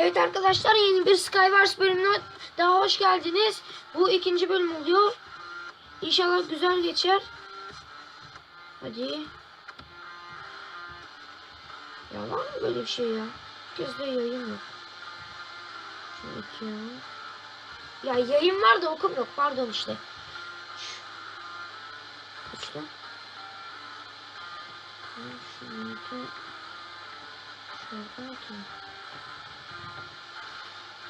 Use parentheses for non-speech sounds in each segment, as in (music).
Evet arkadaşlar yeni bir Skywars bölümüne daha hoş geldiniz. Bu ikinci bölüm oluyor. İnşallah güzel geçer. Hadi. Ya var mı böyle bir şey ya? Bir kez de yayın yok. İki ya. Ya yayın var da okum yok. Pardon işte. Kaçta? İki. Şurada iki.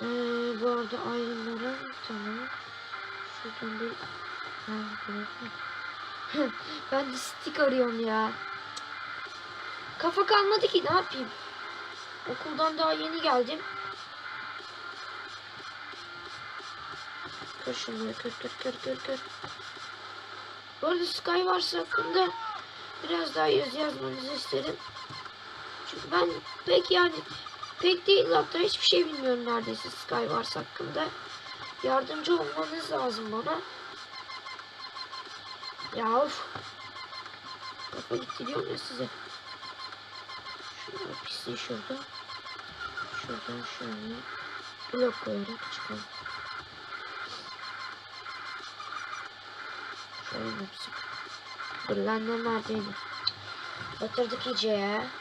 Ee, bu arada ayrımlara tamam. Şuradan bir ha, (laughs) ben de stick arıyorum ya. Kafa kalmadı ki ne yapayım? Okuldan daha yeni geldim. Kır şunları kır kır kır kır kır. Bu arada Skywars hakkında biraz daha yazı yazmanızı isterim. Çünkü ben pek yani pek değil hatta hiçbir şey bilmiyorum neredeyse Skywars hakkında. Yardımcı olmanız lazım bana. Ya of. Kafa gitti diyorum ya size. Şurada pisliği şurada. Şuradan şöyle blok koyarak çıkalım. Şöyle yapsın. Dur lan ne neredeydi? Batırdık iyice ya.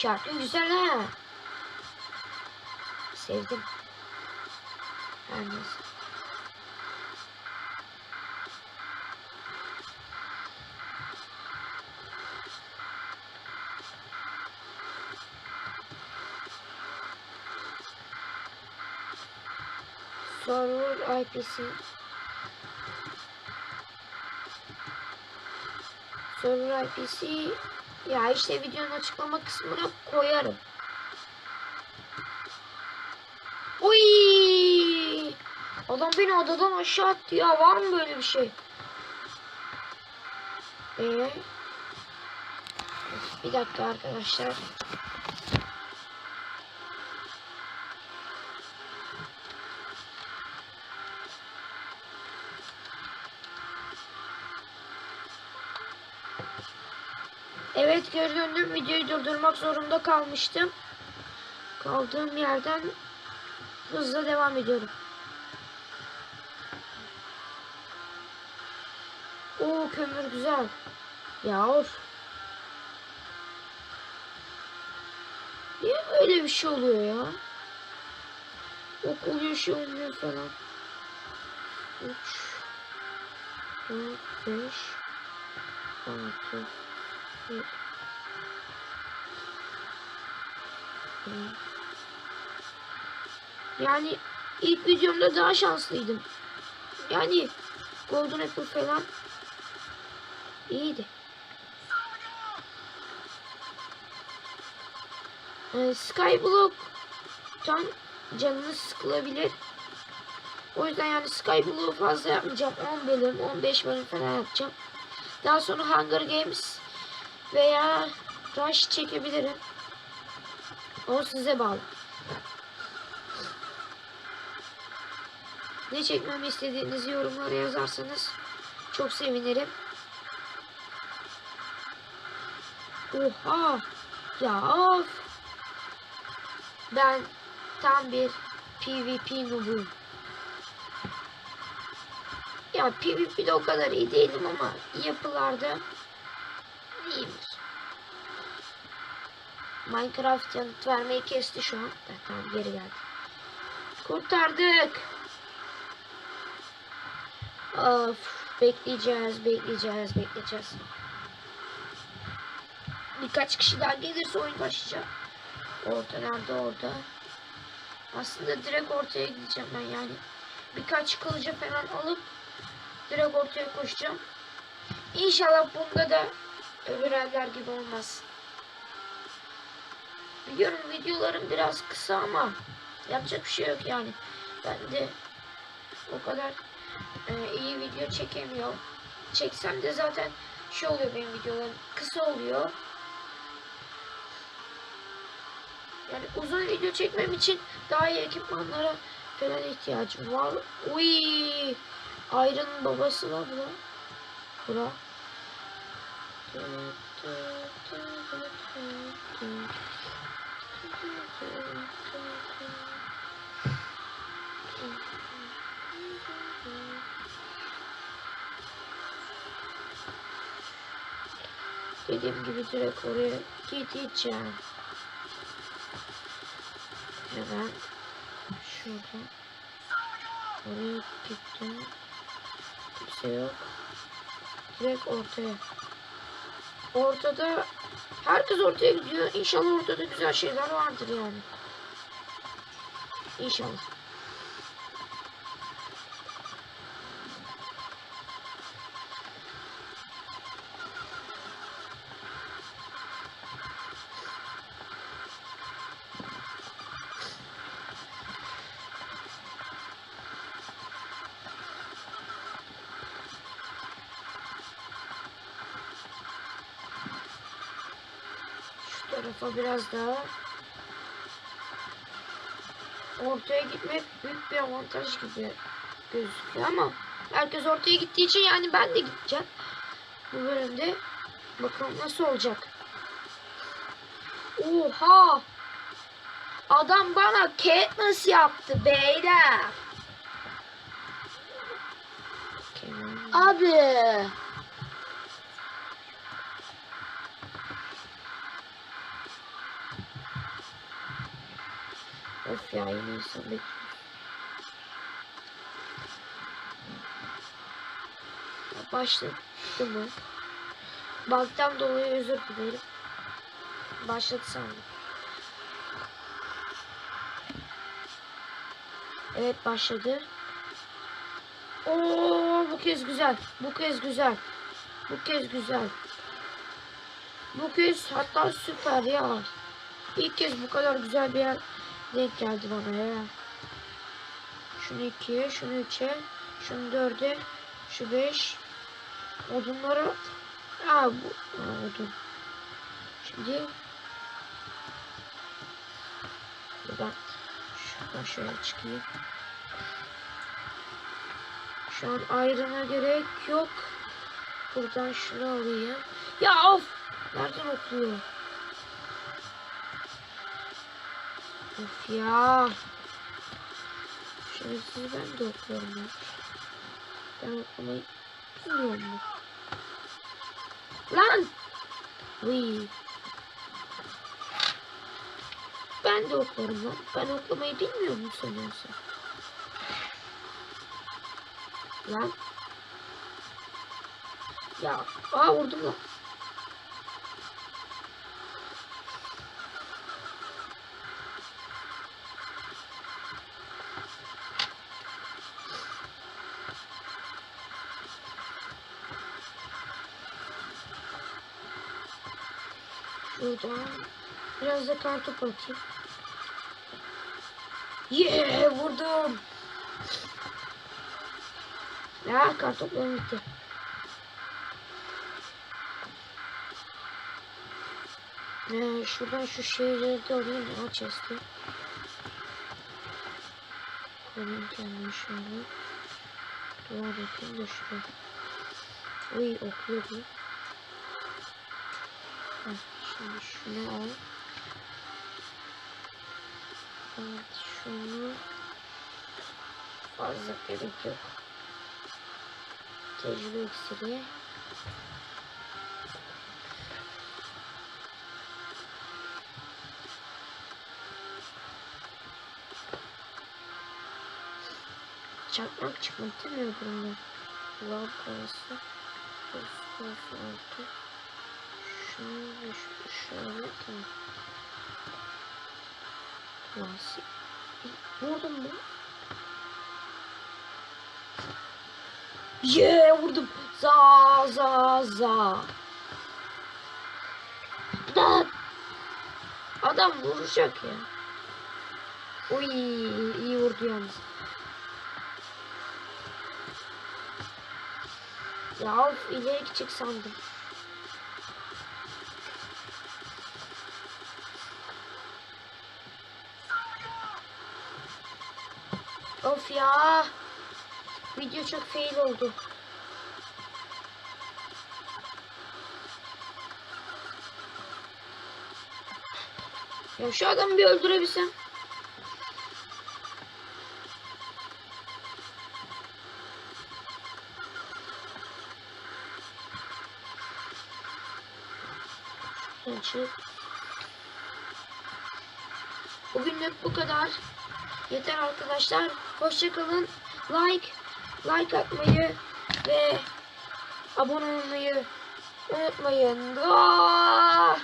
Şarkı güzel ha. Sevdim. Her neyse. Server IP'si Server IP'si ya işte videonun açıklama kısmına koyarım. Oy! Adam beni adadan aşağı attı ya. Var mı böyle bir şey? Ee? Bir dakika arkadaşlar. Evet geri. Videoyu durdurmak zorunda kalmıştım. Kaldığım yerden hızla devam ediyorum. Oo kömür güzel. Ya of. Niye böyle bir şey oluyor ya? Okul yaşı olmuyor falan. 3 4 5 6 7 Yani ilk videomda daha şanslıydım. Yani Golden Apple falan iyiydi. Ee, Skyblock tam canınız sıkılabilir. O yüzden yani Skyblock'u fazla yapmayacağım. 10 bölüm, 15 bölüm falan yapacağım. Daha sonra Hunger Games veya Rush çekebilirim. O size bağlı. Ne çekmemi istediğinizi yorumlara yazarsanız çok sevinirim. Oha! Ya of! Ben tam bir PvP noob'uyum. Ya PvP'de o kadar iyi değilim ama yapılarda iyiyimdir. Minecraft yanıt vermeyi kesti şu an. Ha, Tamam geri geldi. Kurtardık. Of bekleyeceğiz, bekleyeceğiz, bekleyeceğiz. Birkaç kişi daha gelirse oyun başlayacak. Orta nerede orada? Aslında direkt ortaya gideceğim ben yani. Birkaç kılıcı falan alıp direkt ortaya koşacağım. İnşallah bunda da öbür eller gibi olmaz. Biliyorum videolarım biraz kısa ama yapacak bir şey yok yani. Ben de o kadar e, iyi video çekemiyorum. Çeksem de zaten şey oluyor benim videolarım kısa oluyor. Yani uzun video çekmem için daha iyi ekipmanlara falan ihtiyacım var. Uy, Iron'ın babası la bura. Bura. Dediğim gibi direkt oraya gideceğim. Hemen şuradan oraya gittim. Kimse şey yok. Direkt ortaya. Ortada herkes ortaya gidiyor. İnşallah ortada güzel şeyler vardır yani. İnşallah. Şu tarafa biraz daha. Ortaya gitmek büyük bir avantaj gibi gözüküyor ama herkes ortaya gittiği için yani ben de gideceğim. Bu bölümde bakalım nasıl olacak. Oha! Adam bana Katniss yaptı beyler. Abi. Of ya yine Başladı mı? Bug'dan dolayı özür dilerim. Başladı sandım. Evet başladı. Oo bu kez güzel. Bu kez güzel. Bu kez güzel. Bu kez hatta süper ya. İlk kez bu kadar güzel bir yer denk geldi bana ya. Şunu ikiye, şunu üçe, şunu dörde, şu beş. Odunları... Aa bu... Aa, odun. Şimdi... Buradan... Şuradan şöyle çıkayım. Şu an ayrına gerek yok. Buradan şunu alayım. Ya of! Nereden okluyor? Of ya. Sizi ben de okuyorum ya. Ben okumayı bilmiyorum mu? Lan! Uy. Ben de oklarım lan. Ben oklamayı bilmiyor mu sanıyorsun? Lan. Ya. Aa vurdum lan. Şuradan biraz da kartopu atayım. Yeah vurdum. Ya kartoplarım bitti. Ee, şuradan şu şeyleri de alayım ya chest'i. Koyayım kendimi şöyle. Duvar yapayım da şuraya. Uy okuyor bu. Heh, Şimdi şunu al. Evet şunu fazla gerek yok. Tecrübe iksiri. Çakmak çıkmak mi öbüründen? Lav kayası. Fosfor altı. Şöyle tamam. Nasıl? Vurdum mu? Yeah vurdum. Za za za. Da. Adam vuracak ya. Oy iyi vurdu yalnız. Ya of ileri gidecek sandım. Of ya. Video çok fail oldu. Ya şu adamı bir öldürebilsem. Bugünlük bu kadar. Yeter arkadaşlar. Hoşçakalın. Like, like atmayı ve abone olmayı unutmayın. Aa!